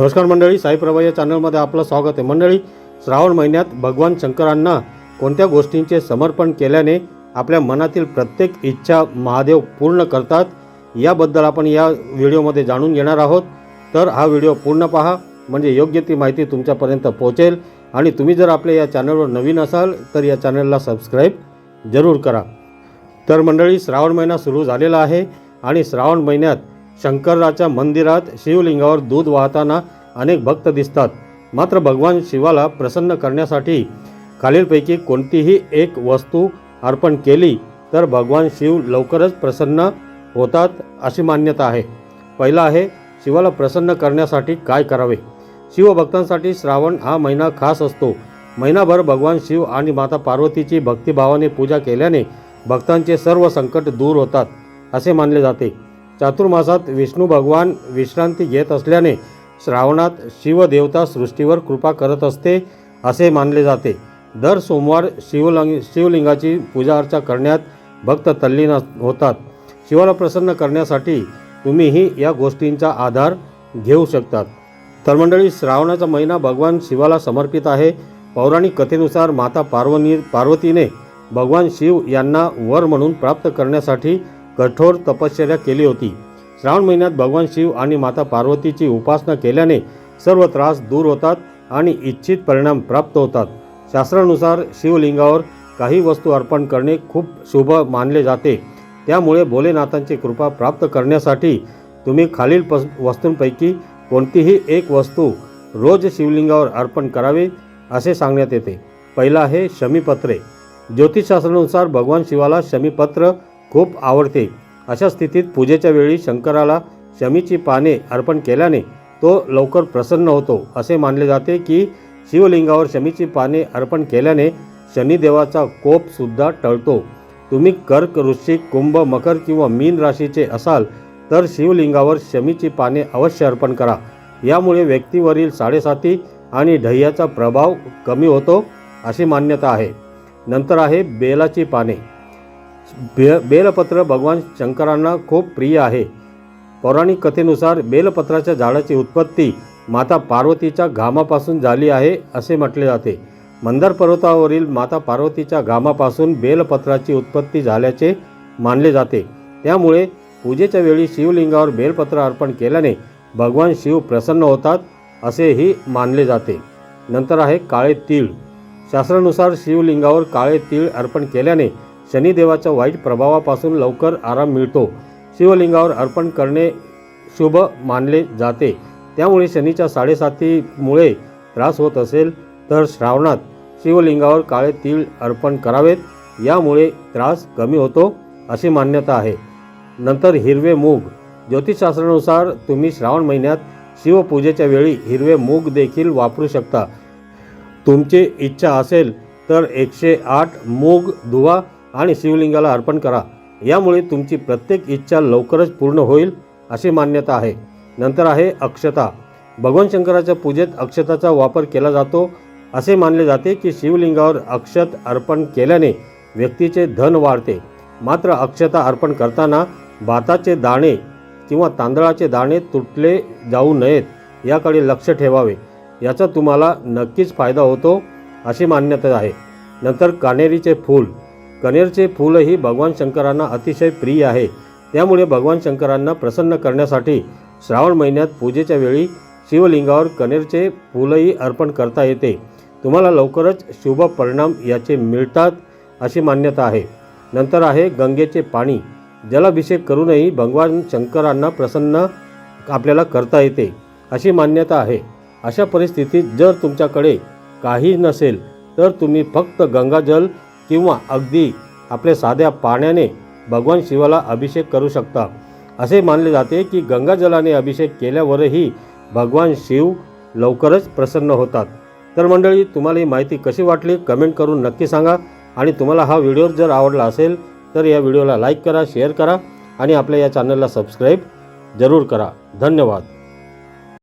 नमस्कार मंडळी साईप्रभा या चॅनलमध्ये आपलं स्वागत आहे. मंडळी श्रावण महिन्यात भगवान शंकरांना कोणत्या गोष्टींचे समर्पण केल्याने आपल्या मनातील प्रत्येक इच्छा महादेव पूर्ण करतात याबद्दल आपण या व्हिडिओमध्ये जाणून घेणार आहोत. तर हा व्हिडिओ पूर्ण पहा म्हणजे योग्य ती माहिती तुमच्यापर्यंत पोहोचेल. आणि तुम्ही जर आपल्या या चॅनलवर नवीन असाल तर या चॅनलला सबस्क्राईब जरूर करा. तर मंडळी श्रावण महिना सुरू झालेला आहे आणि श्रावण महिन्यात शंकराच्या मंदिरात शिवलिंगावर दूध वाहताना अनेक भक्त दिसतात. मात्र भगवान शिवाला प्रसन्न करण्यासाठी खालीलपैकी कोणतीही एक वस्तू अर्पण केली तर भगवान शिव लवकरच प्रसन्न होतात अशी मान्यता आहे. पहिला आहे शिवाला प्रसन्न करण्यासाठी काय करावे? शिवभक्तांसाठी श्रावण हा महिना खास असतो. महिनाभर भगवान शिव आणि माता पार्वतीची भक्तिभावाने पूजा केल्याने भक्तांचे सर्व संकट दूर होतात असे मानले जाते. चातुर्मासात विष्णू भगवान विश्रांती घेत असल्याने श्रावणात शिवदेवता सृष्टीवर कृपा करत असते असे मानले जाते. दर सोमवार शिवलिंग शिवलिंगाची पूजा अर्चा करण्यात भक्त तल्लीन होतात. शिवाला प्रसन्न करण्यासाठी तुम्हीही या गोष्टींचा आधार घेऊ शकतात. तर मंडळी श्रावणाचा महिना भगवान शिवाला समर्पित आहे. पौराणिक कथेनुसार माता पार्वनी पार्वतीने भगवान शिव यांना वर म्हणून प्राप्त करण्यासाठी कठोर तपश्चर्या केली होती. श्रावण महिन्यात भगवान शिव आणि माता पार्वतीची उपासना केल्याने सर्व त्रास दूर होतात आणि इच्छित परिणाम प्राप्त होतात. शास्त्रानुसार शिवलिंगावर काही वस्तू अर्पण करणे खूप शुभ मानले जाते. त्यामुळे भोलेनाथांची कृपा प्राप्त करण्यासाठी तुम्ही खालील पस वस्तूंपैकी कोणतीही एक वस्तू रोज शिवलिंगावर अर्पण करावे असे सांगण्यात येते. पहिला आहे शमीपत्रे. ज्योतिषशास्त्रानुसार भगवान शिवाला शमीपत्र खूप आवडते. अशा स्थितीत पूजेच्या वेळी शंकराला शमीची पाने अर्पण केल्याने तो लवकर प्रसन्न होतो. असे मानले जाते की शिवलिंगावर शमीची पाने अर्पण केल्याने शनिदेवाचा कोपसुद्धा टळतो. तुम्ही कर्क वृश्चिक कुंभ मकर किंवा मीन राशीचे असाल तर शिवलिंगावर शमीची पाने अवश्य अर्पण करा. यामुळे व्यक्तीवरील साडेसाती आणि ढह्याचा प्रभाव कमी होतो अशी मान्यता आहे. नंतर आहे बेलाची पाने. बे बेलपत्र भगवान शंकरांना खूप प्रिय आहे. पौराणिक कथेनुसार बेलपत्राच्या झाडाची उत्पत्ती माता पार्वतीच्या घामापासून झाली आहे असे म्हटले जाते. मंदार पर्वतावरील माता पार्वतीच्या घामापासून बेलपत्राची उत्पत्ती झाल्याचे मानले जाते. त्यामुळे पूजेच्या वेळी शिवलिंगावर बेलपत्र अर्पण केल्याने भगवान शिव प्रसन्न होतात असेही मानले जाते. नंतर आहे काळे तीळ. शास्त्रानुसार शिवलिंगावर काळे तीळ अर्पण केल्याने शनिदेवाच्या वाईट प्रभावापासून लवकर आराम मिळतो. शिवलिंगावर अर्पण करणे शुभ मानले जाते. त्यामुळे शनीच्या साडेसातीमुळे त्रास होत असेल तर श्रावणात शिवलिंगावर काळे तीळ अर्पण करावेत. यामुळे त्रास कमी होतो अशी मान्यता आहे. नंतर हिरवे मूग. ज्योतिषशास्त्रानुसार तुम्ही श्रावण महिन्यात शिवपूजेच्या वेळी हिरवे मूग देखील वापरू शकता. तुमची इच्छा असेल तर एकशे आठ मूग धुवा आणि शिवलिंगाला अर्पण करा. यामुळे तुमची प्रत्येक इच्छा लवकरच पूर्ण होईल अशी मान्यता आहे. नंतर आहे अक्षता. भगवान शंकराच्या पूजेत अक्षताचा वापर केला जातो. असे मानले जाते की शिवलिंगावर अक्षत अर्पण केल्याने व्यक्तीचे धन वाढते. मात्र अक्षता अर्पण करताना भाताचे दाणे किंवा तांदळाचे दाणे तुटले जाऊ नयेत याकडे लक्ष ठेवावे. याचा तुम्हाला नक्कीच फायदा होतो अशी मान्यता आहे. नंतर कानेरीचे फूल. कनेरचे फूलही भगवान शंकरांना अतिशय प्रिय आहे. त्यामुळे भगवान शंकरांना प्रसन्न करण्यासाठी श्रावण महिन्यात पूजेच्या वेळी शिवलिंगावर कनेरचे फूलही अर्पण करता येते. तुम्हाला लवकरच शुभ परिणाम याचे मिळतात अशी मान्यता आहे. नंतर आहे गंगेचे पाणी. जलाभिषेक करूनही भगवान शंकरांना प्रसन्न आपल्याला करता येते अशी मान्यता आहे. अशा परिस्थितीत जर तुमच्याकडे काही नसेल तर तुम्ही फक्त गंगाजल किंवा अगदी आपल्या साध्या पाण्याने भगवान शिवाला अभिषेक करू शकता. असे मानले जाते की गंगाजलाने अभिषेक केल्यावरही भगवान शिव लवकरच प्रसन्न होतात. तर मंडळी तुम्हाला ही माहिती कशी वाटली? कमेंट करून नक्की सांगा. आणि तुम्हाला हा व्हिडिओ जर आवडला असेल तर या व्हिडिओला लाईक करा शेअर करा आणि आपल्या या चॅनलला सबस्क्राईब जरूर करा. धन्यवाद.